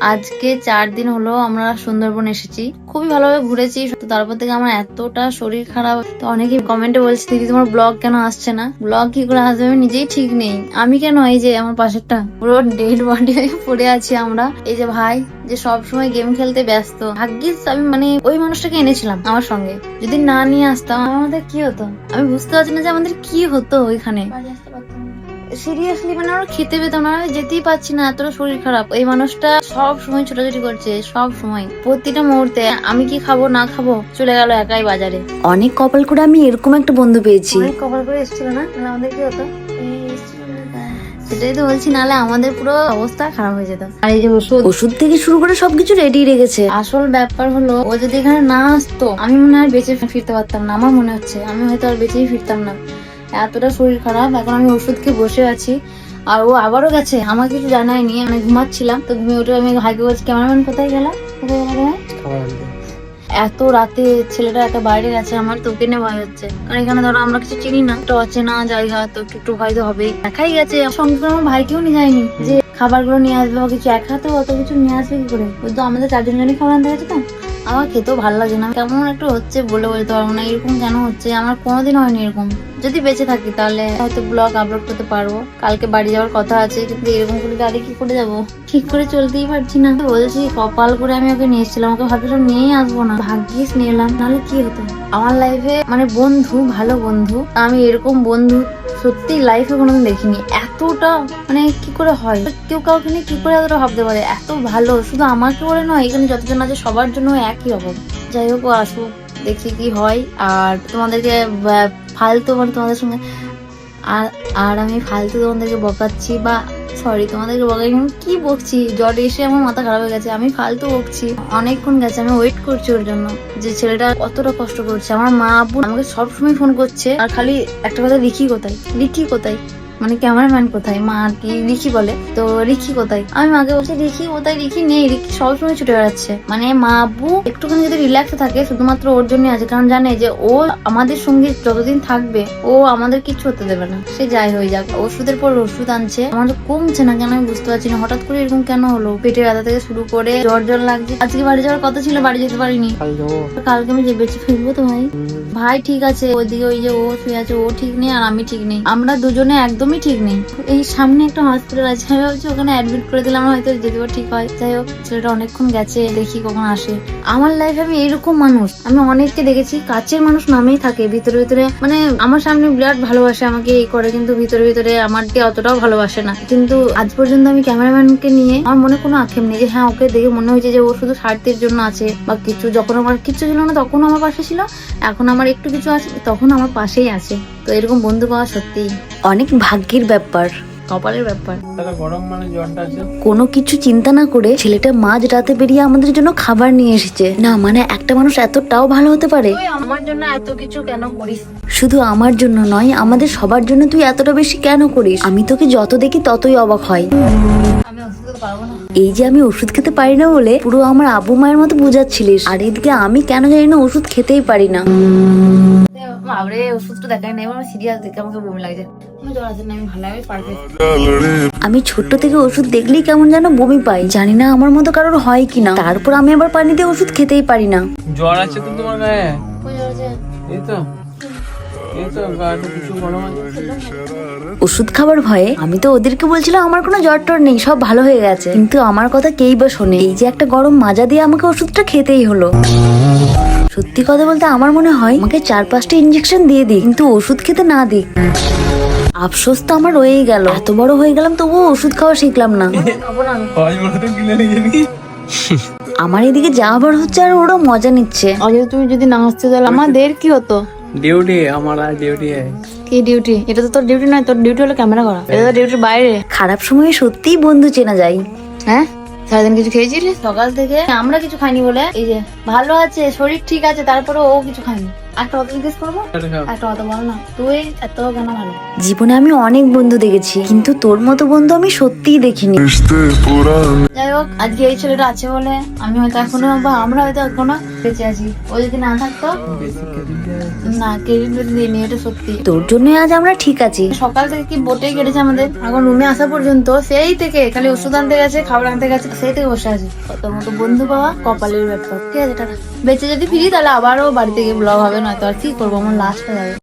আজকে চার দিন হলো আমরা সুন্দরবন এসেছি। খুবই ভালোভাবে ঘুরেছি, তো তারপর থেকে আমার এতটা শরীর খারাপ। তো অনেকেই কমেন্টে বলছে, দিদি, তোমার ব্লগ কেন আসছে না? ব্লগ কি করে আসবে আমি নিজেই ঠিক নেই। আমি কেন এই যে আমার পাশেরটা? পুরো ডেড বডি পড়ে আছি আমরা। এই যে ভাই, যে সব সময় গেম খেলতে ব্যস্ত। ভাগ্যিস আমি মানে ওই মানুষটাকে এনেছিলাম আমার সঙ্গে। যদি না নিয়ে আসতাম, আমাদের কি হতো? আমি বুঝতে পারছি না যে আমাদের কি হতো ওইখানে। সিরিয়াসলি মানে আমরা খেতে পেতাম না যেতেই পাচ্ছি না এতটা শরীর খারাপ। এই মানুষটা সব সময় ছোটাছুটি করছে সব সময়। প্রতিটা মুহূর্তে আমি কি খাব না খাব চলে গেল একাই বাজারে। অনেক কপাল করে আমি এরকম একটা বন্ধু পেয়েছি। অনেক কভার করে এসেছিল না? তাহলে আমাদের কি হতো? সেটাই তো বলছি নাহলে আমাদের পুরো অবস্থা খারাপ হয়ে যেত। আর এই যে ওষুধ। ওষুধ থেকে শুরু করে সবকিছু রেডি রেখেছে। আসল ব্যাপার হলো ও যদি এখানে না আসতো আমি মনে হয় বেঁচে ফিরতে পারতাম না আমার মনে হচ্ছে। আমি হয়তো আর বেঁচেই ফিরতাম না। এতটা শরীর খারাপ এখন আমি ওষুধ খেয়ে বসে আছি। আর ও আবারও গেছে আমাকে কিছু জানায়নি আমি ঘুমাচ্ছিলাম। তো ঘুমিয়ে উঠে আমি হাইকে বলছি ক্যামেরাম্যান কোথায় গেলা? কোথায় গেলা এত রাতে ছেলেটা একটা বাইরে গেছে আমার তোকে নিয়ে ভয় হচ্ছে। কারণ এখানে ধরো আমরা কিছু চিনি না একটা অচেনা জায়গা তো একটু একটু ভয় তো হবেই। একাই গেছে সঙ্গে আমার ভাইকেও নিয়ে যায়নি। যে খাবারগুলো নিয়ে আসবে বা কিছু এক হাতে অত কিছু নিয়ে আসবে কি করে? ওই তো আমাদের চারজন জনই খাবার আনতে গেছে তো। আমার খেতেও ভালো লাগে না। কেমন একটু হচ্ছে বলে বলতে পারব না, এরকম কেন হচ্ছে, আমার কোনোদিন হয়নি এরকম। যদি বেঁচে থাকি তাহলে হয়তো ব্লগ আপলোড করতে পারব। কালকে বাড়ি যাওয়ার কথা আছে, কিন্তু এরকম করে গাড়ি কি করে যাব? ঠিক করে চলতেই পারছি না। বলছি, কপাল করে আমি ওকে নিয়ে এসেছিলাম, ওকে ভাবছিলাম নিয়েই আসব না। ভাগ্যিস নিয়ে এলাম নাহলে কি হতো? আমার লাইফে মানে বন্ধু, ভালো বন্ধু, আমি এরকম বন্ধু সত্যি লাইফে কোনোদিন দেখিনি। এতটা মানে কি করে হয়? কেউ কাউকে নিয়ে কি করে এতটা ভাবতে পারে? এত ভালো, শুধু আমাকে বলে নয়, এখানে যতজন আছে, সবার জন্য একই রকম। যাই হোক, ও আসুক, দেখি কি হয়। আর তোমাদেরকে ফালতু মানে তোমাদের সঙ্গে, আর আর আমি ফালতু তোমাদেরকে বকাচ্ছি বা সরি তোমাদেরকে বকাই আমি কি বকছি? জ্বর এসে আমার মাথা খারাপ হয়ে গেছে, আমি ফালতু বকছি। অনেকক্ষণ গেছে, আমি ওয়েট করছি ওর জন্য, যে ছেলেটা কতটা কষ্ট করছে। আমার মা আব্বু আমাকে সবসময় ফোন করছে, আর খালি একটা কথা লিখি কোথায়? লিখি কোথায়? মানে ক্যামেরাম্যান কোথায়? মা আর কি? রিকি বলে। তো রিকি কোথায়? আমি মাকে বলছি রিকি কোথায়? রিকি নেই। রিকি সবসময় ছুটে বেড়াচ্ছে। মানে মা আব্বু একটুখানি যদি রিল্যাক্স থাকে শুধুমাত্র ওর জন্য আছে। কারণ জানে যে ও আমাদের সঙ্গে যতদিন থাকবে ও আমাদের কিচ্ছু হতে দেবে না। সে যাই হয়ে যাক ওষুধের পর ওষুধ আনছে। আমার কমছে না কেন আমি বুঝতে পারছি না। হঠাৎ করে এরকম কেন হলো? পেটে ব্যথা থেকে শুরু করে জ্বর জ্বর লাগছে। আজকে বাড়ি যাওয়ার কথা ছিল বাড়ি যেতে পারিনি। কালকে আমি যে বেঁচে ফিরবো তো ভাই ভাই ঠিক আছে ওইদিকে ওই যে ও শুয়ে আছে ও ঠিক নেই আর আমি ঠিক নেই। আমরা দুজনে একদমই ঠিক নেই। এই সামনে একটা হসপিটাল আছে, আমি ভাবছি ওখানে অ্যাডমিট করে দিলাম হয়তো যেতে ঠিক হয়। যাই হোক, ছেলেটা অনেকক্ষণ গেছে, দেখি কখন আসে। আমার লাইফে আমি এরকম মানুষ, আমি অনেককে দেখেছি, কাছের মানুষ নামেই থাকে, ভিতরে ভিতরে মানে আমার সামনে বিরাট ভালোবাসে আমাকে, এই করে, কিন্তু ভিতরে ভিতরে আমারকে অতটাও ভালোবাসে না। কিন্তু আজ পর্যন্ত আমি ক্যামেরাম্যানকে নিয়ে, আমার মনে কোনো আক্ষেপ নেই যে হ্যাঁ ওকে দেখে মনে হয়েছে যে, ও শুধু স্বার্থের জন্য আছে, বা কিছু, যখন আমার কিচ্ছু ছিল না তখন আমার পাশে ছিল, এখন আমার একটু কিছু আছে, তখন আমার পাশেই আছে। তো এরকম বন্ধু পাওয়া সত্যিই অনেক ভাগ্যের ব্যাপার। কপালের ব্যাপার। তাহলে গরম মানে কোনো কিছু চিন্তা না করে ছেলেটা মাঝ রাতে বেরিয়ে আমাদের জন্য খাবার নিয়ে এসেছে। না মানে একটা মানুষ এতটাও ভালো হতে পারে? আমার জন্য এত কিছু কেন করিস? শুধু আমার জন্য নয় আমাদের সবার জন্য তুই এতটা বেশি কেন করিস? আমি তোকে যত দেখি ততই অবাক হয় আমি ওষুধ খেতে পারব না এই যে আমি ওষুধ খেতে পারি না বলে পুরো আমার আবু মায়ের মতো বুঝাচ্ছিলিস। আর এদিকে আমি কেন জানি না ওষুধ খেতেই পারি না। আমি ছোট্ট থেকে ওষুধ দেখলেই কেমন যেন বমি পাই। জানি না আমার মতো কারোর হয় কিনা। তারপর আমি আবার পানি দিয়ে ওষুধ খেতেই পারি না। জ্বর আছে তো তোমার গায়ে? জ্বর আছে? এই তো। ওষুধ খাবার ভয়ে আমি তো ওদেরকে বলছিলাম আমার কোনো জ্বর টর নেই সব ভালো হয়ে গেছে। কিন্তু আমার কথা কেই বা শোনে? এই যে একটা গরম মাজা দিয়ে আমাকে ওষুধটা খেতেই হলো। সত্যি কথা বলতে আমার মনে হয় আমাকে চার পাঁচটা ইঞ্জেকশন দিয়ে দিই কিন্তু ওষুধ খেতে না দিই আফসোস তো আমার রয়েই গেল। এত বড় হয়ে গেলাম তবুও ওষুধ খাওয়া শিখলাম না। আমার এদিকে যা আবার হচ্ছে আর ওরা মজা নিচ্ছে। অজয় তুমি যদি না আসতে তাহলে আমাদের কি হতো? ডিউটি আমার আর ডিউটি কি ডিউটি এটা তো তোর ডিউটি নয় তোর ডিউটি হলো ক্যামেরা করা। এটা তো ডিউটির বাইরে। খারাপ সময়ে সত্যিই বন্ধু চেনা যায়। হ্যাঁ? সারাদিন কিছু খেয়েছিলি সকাল থেকে আমরা কিছু খাইনি বলে এই যে ভালো আছে শরীর ঠিক আছে তারপরে ও কিছু খায়নি। একটা কথা জিজ্ঞেস করব? একটা কথা বল না। তুই এত কেন ভালো। জীবনে আমি অনেক বন্ধু দেখেছি কিন্তু তোর মতো বন্ধু আমি সত্যিই দেখিনি। যাই হোক আজকে এই ছেলেটা আছে বলে আমি হয়তো এখনও বা আমরা হয়তো এখনও বেঁচে আছি। ও যদি না থাকতো না ক্রেডিট দিইনি এটা সত্যি। তোর জন্য আজ আমরা ঠিক আছি। সকাল থেকে কি বোটেই কেটেছে আমাদের। এখন রুমে আসা পর্যন্ত সেই থেকে খালি ওষুধ আনতে গেছে খাবার আনতে গেছে সেই থেকে বসে আছি। তোর মতো বন্ধু পাওয়া কপালের ব্যাপার ঠিক আছে টাটা। বেঁচে যদি ফিরি তাহলে আবারও বাড়িতে গিয়ে ব্লগ হবে নয়তো আর কি করব আমার লাস্টটা যাবে